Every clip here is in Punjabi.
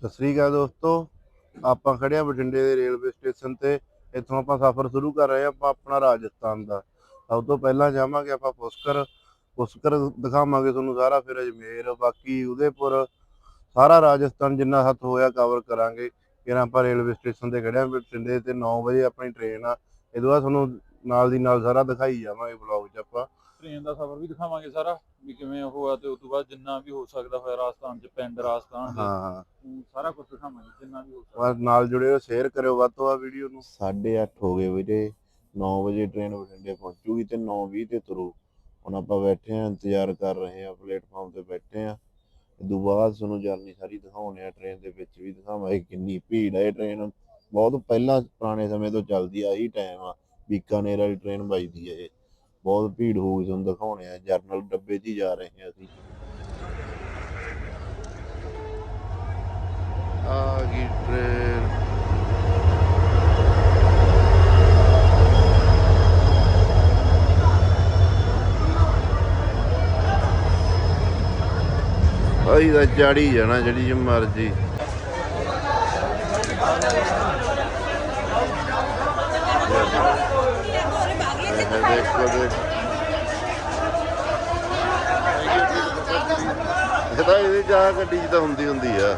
ਸਤਿ ਸ੍ਰੀ ਅਕਾਲ ਦੋਸਤੋ। ਆਪਾਂ ਖੜੇ ਆ ਬਠਿੰਡੇ ਦੇ ਰੇਲਵੇ ਸਟੇਸ਼ਨ ਤੇ। ਇੱਥੋਂ ਆਪਾਂ ਸਫ਼ਰ ਸ਼ੁਰੂ ਕਰ ਰਹੇ ਆ ਆਪਾਂ ਆਪਣਾ ਰਾਜਸਥਾਨ ਦਾ। ਸਭ ਤੋਂ ਪਹਿਲਾਂ ਜਾਵਾਂਗੇ ਆਪਾਂ ਪੁਸ਼ਕਰ। ਪੁਸ਼ਕਰ ਦਿਖਾਵਾਂਗੇ ਤੁਹਾਨੂੰ ਸਾਰਾ, ਫਿਰ ਅਜਮੇਰ, ਬਾਕੀ ਉਦੈਪੁਰ। ਸਾਰਾ ਰਾਜਸਥਾਨ ਜਿੰਨਾ ਹੱਥ ਹੋਇਆ ਕਵਰ ਕਰਾਂਗੇ। ਫਿਰ ਆਪਾਂ ਰੇਲਵੇ ਸਟੇਸ਼ਨ ਤੇ ਖੜੇ ਆ ਬਠਿੰਡੇ ਤੇ 9 ਵਜੇ ਆਪਣੀ ਟ੍ਰੇਨ ਆ। ਇਹਦੇ ਬਾਅਦ ਤੁਹਾਨੂੰ ਨਾਲ ਦੀ ਨਾਲ ਸਾਰਾ ਦਿਖਾਈ ਜਾਵਾਂਗੇ ਵਲੌਗ 'ਚ ਆਪਾਂ। ਟ੍ਰੇਨ ਦਾ ਸਫ਼ਰ ਵੀ ਦਿਖਾਵਾਂਗੇ ਸਾਰਾ ਵੀ ਕਿਵੇਂ ਉਹ ਆ ਤੇ ਉਸ ਤੋਂ ਬਾਅਦ ਜਿੰਨਾ ਵੀ ਹੋ ਸਕਦਾ ਹੋਇਆ ਰਾਜਸਥਾਨ ਚ ਪਿੰਡ ਰਾਜਸਥਾਨ ਦੇ ਹਾਂ ਉਹ ਸਾਰਾ ਕੁਝ ਦਿਖਾਵਾਂਗੇ ਜਿੰਨਾ ਵੀ ਹੋ ਸਕਦਾ। ਬਸ ਨਾਲ ਜੁੜਿਓ ਸ਼ੇਅਰ ਕਰਿਓ ਵੱਧ ਤੋਂ ਵੱਧ ਵੀਡੀਓ ਨੂੰ। 8:30 ਹੋ ਗਏ ਵੀਰੇ 9 ਵਜੇ ਟ੍ਰੇਨ ਬਠਿੰਡੇ ਪਹੁੰਚੂਗੀ ਤੇ 9:20 ਤੇ ਤੁਰੂ। ਹੁਣ ਆਪਾਂ ਬੈਠੇ ਆ ਇੰਤਜ਼ਾਰ ਕਰ ਰਹੇ ਆ ਪਲੇਟਫਾਰਮ ਤੇ ਬੈਠੇ ਆ ਇਦੋਂ ਬਾਅਦ ਤੁਹਾਨੂੰ ਜਰਨੀ ਸਾਰੀ ਦਿਖਾਉਣੇ ਆ ਟ੍ਰੇਨ ਦੇ ਵਿੱਚ ਵੀ ਦਿਖਾਵਾਂਗੇ ਕਿੰਨੀ ਭੀੜ ਹੈ ਟ੍ਰੇਨ ਬਹੁਤ ਪਹਿਲਾਂ ਪੁਰਾਣੇ ਸਮੇਂ ਤੋਂ ਚੱਲਦੀ ਆ ਇਹੀ ਟਾਈਮ ਆ ਬੀਕਾਨੇਰ ਵਾਲੀ ਟ੍ਰੇਨ ਵੱਜਦੀ ਹੈ ਇਹ। ਬਹੁਤ ਭੀੜ ਹੋਊਗੀ ਤੁਹਾਨੂੰ ਦਿਖਾਉਣੇ ਆ, ਜਰਨਲ ਡੱਬੇ 'ਚ ਹੀ ਜਾ ਰਹੇ ਆ ਅਸੀਂ। ਆ ਗਈ ਟ੍ਰੇਨ ਆਈ ਦਾ ਚਾੜੀ ਜਾਣਾ ਜਿਹੜੀ ਜਿ ਮਰਜ਼ੀ। ਦੇਖੋ ਦੇਖੋ ਇਹ ਤਾਂ ਇਹਦੀ ਜਾ ਗੱਡੀ 'ਚ ਤਾਂ ਹੁੰਦੀ ਹੁੰਦੀ ਆ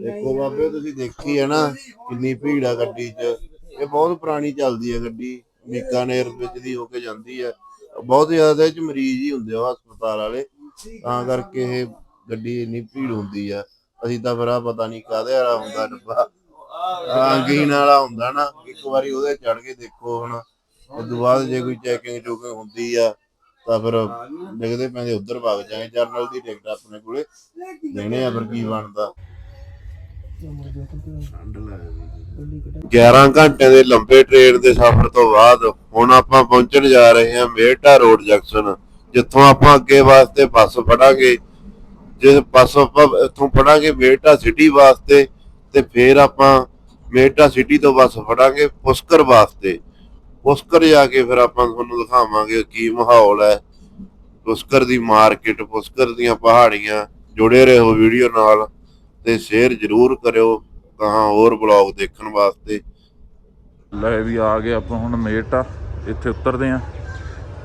ਦੇਖੋ ਬਾਬੇ ਦੇਖੀ ਹੈ ਨਾ, ਕਿੰਨੀ ਭੀੜ ਆ ਗੱਡੀ 'ਚ। ਇਹ ਬਹੁਤ ਪੁਰਾਣੀ ਚੱਲਦੀ ਹੈ ਗੱਡੀ, ਬੀਕਾਨੇਰ ਵਿੱਚ ਦੀ ਹੋ ਕੇ ਜਾਂਦੀ ਹੈ। ਬਹੁਤ ਜ਼ਿਆਦਾ ਇਹ 'ਚ ਮਰੀਜ਼ ਹੀ ਹੁੰਦੇ ਆ ਹਸਪਤਾਲ ਵਾਲੇ। ਤਾਂ ਕਰਕੇ ਇਹ ਗੱਡੀ ਇੰਨੀ ਭੀੜ ਹੁੰਦੀ ਆ। ਅਸੀਂ ਤਾਂ ਫਿਰ ਆ ਪਤਾ ਨਹੀਂ ਕਾਹਦੇ ਵਾਲਾ ਹੁੰਦਾ ਡੱਬਾ। ਆਂਗੀਨ ਵਾਲਾ ਹੁੰਦਾ ਨਾ, ਇੱਕ ਵਾਰੀ ਉਹਦੇ ਚੜ ਕੇ ਦੇਖੋ ਹੁਣ। ਉਸ ਤੋਂ ਬਾਅਦ ਜੇ ਕੋਈ ਚੈਕਿੰਗ ਚੁਕਿੰਗ ਹੁੰਦੀ ਆ, ਤਾਂ ਫਿਰ ਡਿੱਗਦੇ ਪੈਂਦੇ ਉੱਧਰ ਵਗ ਜਾਏ, ਜਰਨਲ ਦੀ ਟਿਕਟ ਆਪਣੇ ਕੋਲੇ। ਦੇਣੇ ਆ ਫਿਰ ਕੀ ਬਣਦਾ। 11 ਘੰਟੇ ਦੇ ਲੰਬੇ ਟ੍ਰੇਨ ਦੇ ਸਫ਼ਰ ਤੋਂ ਬਾਅਦ ਹੁਣ ਆਪਾਂ ਪਹੁੰਚਣ ਜਾ ਰਹੇ ਹਾਂ ਮੇਟਾ ਰੋਡ ਜੰਕਸ਼ਨ ਜਿੱਥੋਂ ਆਪਾਂ ਅੱਗੇ ਵਾਸਤੇ ਬੱਸ ਫੜਾਂਗੇ। ਜੇ ਬੱਸ ਆਪਾਂ ਇੱਥੋਂ ਫੜਾਂਗੇ ਮੇਟਾ ਸਿਟੀ ਵਾਸਤੇ, ਤੇ ਫਿਰ ਆਪਾਂ ਮੇਟਾ ਸਿਟੀ ਤੋਂ ਬੱਸ ਫੜਾਂਗੇ ਪੁਸ਼ਕਰ ਵਾਸਤੇ। ਪੁਸ਼ਕਰ ਜਾ ਕੇ ਫਿਰ ਆਪਾਂ ਤੁਹਾਨੂੰ ਦਿਖਾਵਾਂਗੇ ਕੀ ਮਾਹੌਲ ਹੈ। ਪੁਸ਼ਕਰ ਦੀ ਮਾਰਕੀਟ ਪੁਸ਼ਕਰ ਦੀਆਂ ਪਹਾੜੀਆਂ, ਜੁੜੇ ਰਹੋ ਵੀਡੀਓ ਨਾਲ। ਤੇ ਸ਼ੇਅਰ ਜ਼ਰੂਰ ਕਰਿਓ ਕਹਾਂ ਹੋਰ ਬਲੌਗ ਦੇਖਣ ਵਾਸਤੇ। ਲੈ ਵੀ ਆ ਗਏ ਆਪਾਂ ਹੁਣ ਮੇਟ ਆ ਇੱਥੇ ਉਤਰਦੇ ਆ।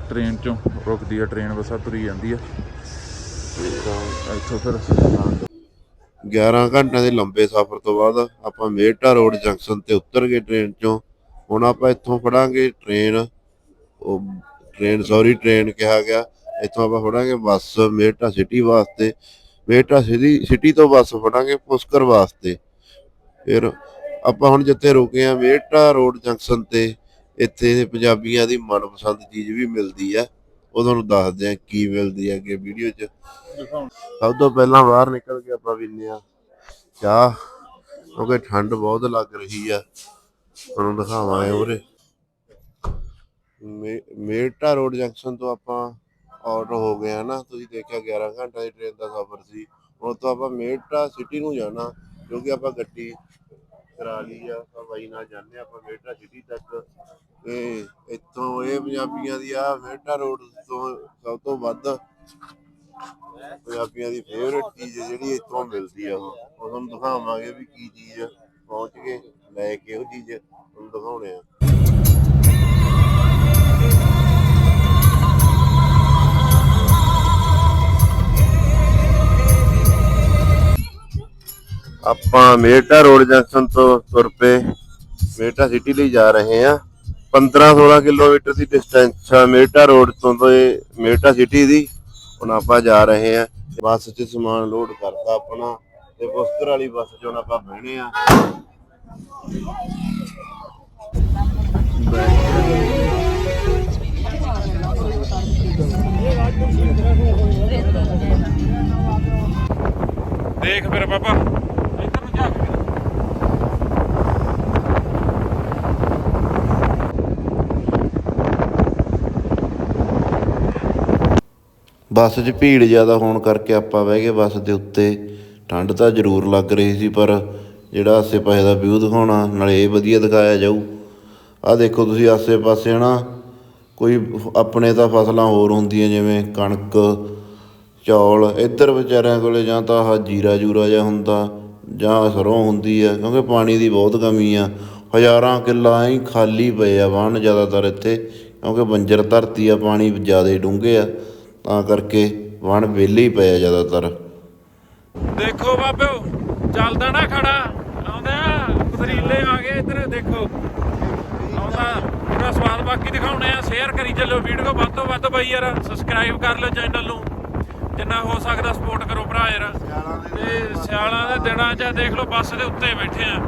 ਟ੍ਰੇਨ ਚੋਂ ਰੁਕਦੀ ਆ ਟ੍ਰੇਨ ਬਸਾ ਤੁਰੀ ਜਾਂਦੀ ਆ। ਇੱਥੋਂ ਫਿਰ 11 ਘੰਟਿਆਂ ਦੇ ਲੰਬੇ ਸਫ਼ਰ ਤੋਂ ਬਾਅਦ ਆਪਾਂ ਮੇਟਾ ਰੋਡ ਜੰਕਸ਼ਨ ਤੇ ਉਤਰ ਗਏ ਟ੍ਰੇਨ ਚੋਂ। ਹੁਣ ਆਪਾਂ ਇੱਥੋਂ ਫੜਾਂਗੇ ਟ੍ਰੇਨ ਉਹ ਟ੍ਰੇਨ ਸੌਰੀ ਟ੍ਰੇਨ ਕਿਹਾ ਗਿਆ। ਇੱਥੋਂ ਆਪਾਂ ਫੜਾਂਗੇ ਬੱਸ ਮੇਟਾ ਸਿਟੀ ਵਾਸਤੇ। ਮੇਟਾ ਸਿਟੀ ਸਿਟੀ ਤੋਂ ਬੱਸ ਫੜਾਂਗੇ ਪੁਸ਼ਕਰ ਵਾਸਤੇ। ਫਿਰ ਆਪਾਂ ਹੁਣ ਜਿੱਥੇ ਰੁਕੇ ਆ ਮੇਟਾ ਰੋਡ ਜੰਕਸ਼ਨ ਤੇ, ਇੱਥੇ ਪੰਜਾਬੀਆਂ ਦੀ ਮਨਪਸੰਦ ਚੀਜ਼ ਵੀ ਮਿਲਦੀ ਆ। ਉਹ ਤੁਹਾਨੂੰ ਦੱਸਦੇ ਆ ਕੀ ਮਿਲਦੀ ਆ ਅੱਗੇ ਵੀਡੀਓ 'ਚ। ਸਭ ਤੋਂ ਪਹਿਲਾਂ ਬਾਹਰ ਨਿਕਲ ਕੇ ਆਪਾਂ ਪੀਂਦੇ ਆ ਚਾਹ, ਕਿਉਂਕਿ ਠੰਡ ਬਹੁਤ ਲੱਗ ਰਹੀ ਆ। ਤੁਹਾਨੂੰ ਦਿਖਾਵਾਂਗੇ ਉਰੇ। ਮੇ- ਮੇਟਾ ਰੋਡ ਜੰਕਸ਼ਨ ਤੋਂ ਆਪਾਂ ਆਊਟ ਹੋ ਗਏ ਆ ਤੁਸੀਂ ਦੇਖਿਆ 11 ਘੰਟੇ ਦੀ ਟ੍ਰੇਨ ਦਾ ਸਫ਼ਰ ਸੀ। ਹੁਣ ਤੋਂ ਆਪਾਂ ਮੇਟਾ ਸਿਟੀ ਨੂੰ ਜਾਣਾ, ਕਿਉਂਕਿ ਆਪਾਂ ਗੱਡੀ ਕਰਾ ਲਈ ਆ, ਆਪਾਂ ਬਾਈ ਨਾਲ ਜਾਂਦੇ ਆਪਾਂ ਮੇਟਾ ਸਿਟੀ ਤੱਕ। ਤੇ ਇੱਥੋਂ ਇਹ ਪੰਜਾਬੀਆਂ ਦੀ ਆ ਮੇਟਾ ਰੋਡ ਤੋਂ ਸਭ ਤੋਂ ਵੱਧ ਪੰਜਾਬੀਆਂ ਦੀ ਫੇਵਰੇਟ ਚੀਜ਼ ਜਿਹੜੀ ਇੱਥੋਂ ਮਿਲਦੀ ਆ। ਉਹ ਤੁਹਾਨੂੰ ਦਿਖਾਵਾਂਗੇ ਵੀ ਕੀ ਚੀਜ਼ ਪਹੁੰਚ ਕੇ ਲੈ ਕੇ ਉਹ ਚੀਜ਼ ਤੁਹਾਨੂੰ ਦਿਖਾਉਣੇ ਆ। ਆਪਾਂ ਮੇਟਾ ਰੋਡ ਜੰਕਸ਼ਨ ਤੋਂ ਤੁਰ ਪਏ। ਮੇਟਾ ਸਿਟੀ ਲਈ ਜਾ ਰਹੇ ਆ 15-16 ਕਿਲੋਮੀਟਰ ਦੀ ਡਿਸਟੈਂਸ ਆ ਮੇਟਾ ਰੋਡ ਤੋਂ ਤੇ ਮੇਟਾ ਸਿਟੀ ਦੀ। ਹੁਣ ਆਪਾਂ ਜਾ ਰਹੇ ਆ ਬੱਸ 'ਚ ਸਮਾਨ ਲੋਡ ਕਰਤਾ ਆਪਣਾ ਤੇ ਪੁਸਤਰ ਵਾਲੀ ਬੱਸ 'ਚ ਹੁਣ ਆਪਾਂ ਬਹਿਣੇ ਆ ਦੇਖ ਫਿਰ ਪਾਪਾ ਇੱਧਰ ਨੂੰ ਝਾਕ ਕੇ ਬੱਸ 'ਚ ਭੀੜ ਜ਼ਿਆਦਾ ਹੋਣ ਕਰਕੇ ਆਪਾਂ ਬਹਿ ਗਏ ਬੱਸ ਦੇ ਉੱਤੇ। ਠੰਡ ਤਾਂ ਜ਼ਰੂਰ ਲੱਗ ਰਹੀ ਸੀ, ਪਰ ਜਿਹੜਾ ਆਸੇ-ਪਾਸੇ ਦਾ ਵਿਊ ਦਿਖਾਉਣਾ, ਨਾਲੇ ਇਹ ਵਧੀਆ ਦਿਖਾਇਆ ਜਾਊ। ਆਹ ਦੇਖੋ ਤੁਸੀਂ ਆਸੇ-ਪਾਸੇ ਨਾ ਕੋਈ ਆਪਣੇ ਤਾਂ ਫਸਲਾਂ ਹੋਰ ਹੁੰਦੀਆਂ, ਜਿਵੇਂ ਕਣਕ, ਚੌਲ, ਇੱਧਰ ਵਿਚਾਰਿਆਂ ਕੋਲੇ ਜਾਂ ਤਾਂ ਆਹ ਜੀਰਾ ਜੂਰਾ ਜਿਹਾ ਹੁੰਦਾ, ਜਾਂ ਸਰੋਂ ਹੁੰਦੀ ਆ, ਕਿਉਂਕਿ ਪਾਣੀ ਦੀ ਬਹੁਤ ਕਮੀ ਆ। ਹਜ਼ਾਰਾਂ ਕਿੱਲਾ ਹੀ ਖਾਲੀ ਪਏ ਆ ਵਾਹਣ ਜ਼ਿਆਦਾਤਰ ਇੱਥੇ, ਕਿਉਂਕਿ ਬੰਜਰ ਧਰਤੀ ਆ, ਪਾਣੀ ਜ਼ਿਆਦਾ ਡੂੰਘੇ ਆ। ਤਾਂ ਕਰਕੇ ਵਾਹਣ ਵਿਹਲੇ ਹੀ ਪਏ ਆ ਜ਼ਿਆਦਾਤਰ। ਦੇਖੋ ਬਾਬਿਓ ਚੱਲਦਾ ਨਾ ਖੜਾ। ਆਉਂਦਾ ਪਤਰੀਲੇ ਆ ਗਏ ਇੱਧਰ ਦੇਖੋ। ਆਉਂਦਾ ਪੂਰਾ ਸਵਾਦ ਬਾਕੀ ਦਿਖਾਉਣੇ ਆ। ਸ਼ੇਅਰ ਕਰੀ ਚੱਲੋ ਵੀਡੀਓ ਵੱਧ ਤੋਂ ਵੱਧ ਬਾਈ ਯਾਰ ਸਬਸਕ੍ਰਾਈਬ ਕਰ ਲਓ ਚੈਨਲ ਨੂੰ। ਜਿੰਨਾ ਹੋ ਸਕਦਾ ਸਪੋਰਟ ਕਰੋ ਭਰਾ ਯਾਰ। ਤੇ ਸਿਆਲਾਂ ਦੇ ਦਿਨਾਂ 'ਚ ਦੇਖ ਲਓ ਬੱਸ ਦੇ ਉੱਤੇ ਬੈਠੇ ਆ।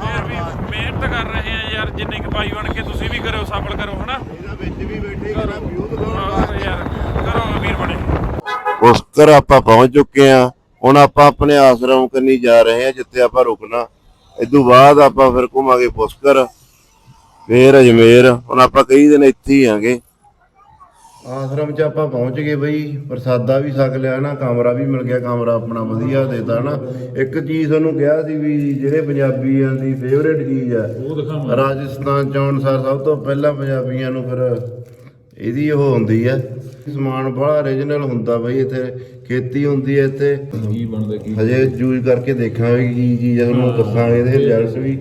ਫੇਰ ਵੀ ਮਿਹਨਤ ਕਰ ਰਹੇ ਆ ਯਾਰ ਜਿੰਨੀ ਕੁ ਬਾਈ ਬਣ ਕੇ ਤੁਸੀਂ ਵੀ ਕਰੋ ਸਫਲ ਕਰੋ ਹਨਾ? ਇਹਦਾ ਵਿੱਚ ਵੀ ਬੈਠੇ ਕਰੋ ਵਿਊ ਬਣੇ ਪੁਸ਼ਕਰ ਆਪਾਂ ਪਹੁੰਚ ਚੁੱਕੇ ਆ ਹੁਣ ਆਪਾਂ ਆਪਣੇ ਆਸ਼ਰਮ ਕੰਨੀ ਜਾ ਰਹੇ ਆ ਜਿੱਥੇ ਆਪਾਂ ਰੁਕਣਾ। ਇਦੋਂ ਬਾਅਦ ਆਪਾਂ ਫਿਰ ਘੁਮਾਂਗੇ ਪੁਸ਼ਕਰ ਫੇਰ ਅਜਮੇਰ। ਹੁਣ ਆਪਾਂ ਕਈ ਦਿਨ ਇੱਥੇ ਹੀ ਆਂਗੇ। ਆਸ਼ਰਮ 'ਚ ਆਪਾਂ ਪਹੁੰਚ ਗਏ ਬਈ। ਪ੍ਰਸਾਦਾ ਵੀ ਛਕ ਲਿਆ ਨਾ ਕਮਰਾ ਵੀ ਮਿਲ ਗਿਆ ਕਮਰਾ ਆਪਣਾ ਵਧੀਆ ਦੇਤਾ ਨਾ ਇੱਕ ਚੀਜ਼ ਤੁਹਾਨੂੰ ਕਿਹਾ ਸੀ ਵੀ ਜਿਹੜੇ ਪੰਜਾਬੀਆਂ ਦੀ ਫੇਵਰੇਟ ਚੀਜ਼ ਆ ਉਹ ਦਿਖਾਵਾਂ ਰਾਜਸਥਾਨ ਚ ਅਨਸਾਰ ਸਭ ਤੋਂ ਪਹਿਲਾਂ ਪੰਜਾਬੀਆਂ ਨੂੰ ਫਿਰ ਇਹਦੀ ਉਹ ਹੁੰਦੀ ਆ ਸਮਾਨ ਬੜਾ origignal ਹੁੰਦਾ ਬਈ ਇੱਥੇ ਖੇਤੀ ਹੁੰਦੀ ਹੈ ਇੱਥੇ। ਕੀ ਬਣਦਾ ਕੀ ਹਜੇ ਯੂਜ਼ ਕਰਕੇ ਦੇਖਾਂਗੇ ਕੀ ਚੀਜ਼ ਆ ਤੁਹਾਨੂੰ ਦੱਸਾਂਗੇ ਇਹਦੇ ਰਿਜ਼ਲਟਸ ਵੀ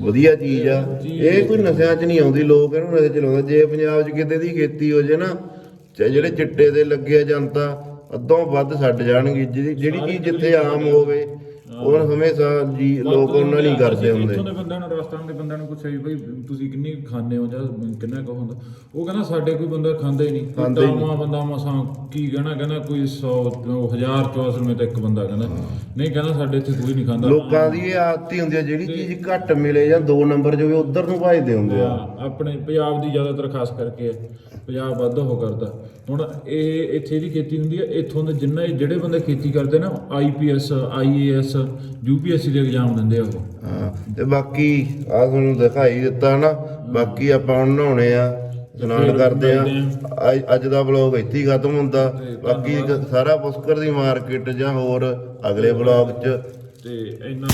ਵਧੀਆ ਚੀਜ਼ ਆ। ਇਹ ਕੋਈ ਨਸ਼ਿਆਂ 'ਚ ਨਹੀਂ ਆਉਂਦੀ ਲੋਕ ਇਹਨੂੰ ਨਸ਼ੇ 'ਚ ਲਾਉਂਦੇ ਜੇ ਪੰਜਾਬ 'ਚ ਕਿਤੇ ਦੀ ਖੇਤੀ ਹੋ ਜੇ ਨਾ ਜਿਹੜੇ ਚਿੱਟੇ ਦੇ ਲੱਗੇ ਆ ਜਨਤਾ ਅੱਧੋਂ ਵੱਧ ਛੱਡ ਜਾਣਗੇ। ਜਿਹੜੀ ਚੀਜ਼ ਜਿੱਥੇ ਆਮ ਹੋਵੇ ਉਹ ਹਮੇਸ਼ਾ ਜੀ ਲੋਕ ਉਹਨਾਂ ਨਹੀਂ ਕਰਦੇ ਹੁੰਦੇ। ਇੱਥੋਂ ਦੇ ਬੰਦਿਆਂ ਨੂੰ ਰਾਜਸਥਾਨ ਦੇ ਬੰਦਿਆਂ ਨੂੰ ਪੁੱਛਿਆ ਵੀ ਬਈ ਤੁਸੀਂ ਕਿੰਨੀ ਖਾਂਦੇ ਹੋ ਜਾਂ ਕਿੰਨਾ ਕੁ ਹੁੰਦਾ। ਉਹ ਕਹਿੰਦਾ ਸਾਡੇ ਕੋਈ ਬੰਦਾ ਖਾਂਦਾ ਹੀ ਨਹੀਂ। ਹੀ। ਤਾਮਾ ਬੰਦਾ ਮਸਾਂ ਕੀ ਕਹਿਣਾ ਕਹਿੰਦਾ ਕੋਈ 100 1000 ਚੋਂ ਅਸਲ ਵਿੱਚ ਇੱਕ ਬੰਦਾ ਕਹਿੰਦਾ। ਨਹੀਂ ਕਹਿੰਦਾ ਸਾਡੇ ਇੱਥੇ ਕੋਈ ਨਹੀਂ ਖਾਂਦਾ। ਲੋਕਾਂ ਦੀ ਇਹ ਆਦਤ ਹੀ ਹੁੰਦੀ ਹੈ ਜਿਹੜੀ ਚੀਜ਼ ਘੱਟ ਮਿਲੇ ਜਾਂ ਦੋ ਨੰਬਰ ਜੋ ਉਧਰ ਨੂੰ ਭਜਦੇ ਹੁੰਦੇ ਆ। ਹਾਂ, ਆਪਣੇ ਪੰਜਾਬ ਦੀ ਜ਼ਿਆਦਾਤਰ ਖਾਸ ਕਰਕੇ ਹੈ। ਪੰਜਾਬ ਵੱਧ ਉਹ ਕਰਦਾ। ਹੁਣ ਇਹ ਇੱਥੇ ਦੀ ਖੇਤੀ ਹੁੰਦੀ ਹੈ ਇੱਥੋਂ ਦੇ ਜਿੰਨਾ ਜਿਹੜੇ ਬੰਦੇ ਖੇਤੀ ਕਰਦੇ ਨਾ ਆਈਪੀਐਸ ਆਈਏਐਸ ਯੂਪੀਐਸਸੀ ਦੇ ਐਗਜ਼ਾਮ ਦਿੰਦੇ ਆ ਉਹ। ਹਾਂ ਤੇ ਬਾਕੀ ਆ ਤੁਹਾਨੂੰ ਦਿਖਾਈ ਦਿੱਤਾ ਨਾ ਬਾਕੀ ਆਪਾਂ ਹੁਣ ਨਹਾਉਣੇ ਆ ਇਸ਼ਨਾਨ ਕਰਦੇ ਆ। ਅੱਜ- ਦਾ ਵਲੌਗ ਇੱਥੇ ਹੀ ਖਤਮ ਹੁੰਦਾ। ਬਾਕੀ ਸਾਰਾ ਪੁਸ਼ਕਰ ਦੀ ਮਾਰਕੀਟ ਜਾਂ ਹੋਰ ਅਗਲੇ ਵਲੌਗ 'ਚ। ਤੇ ਇੰਨਾ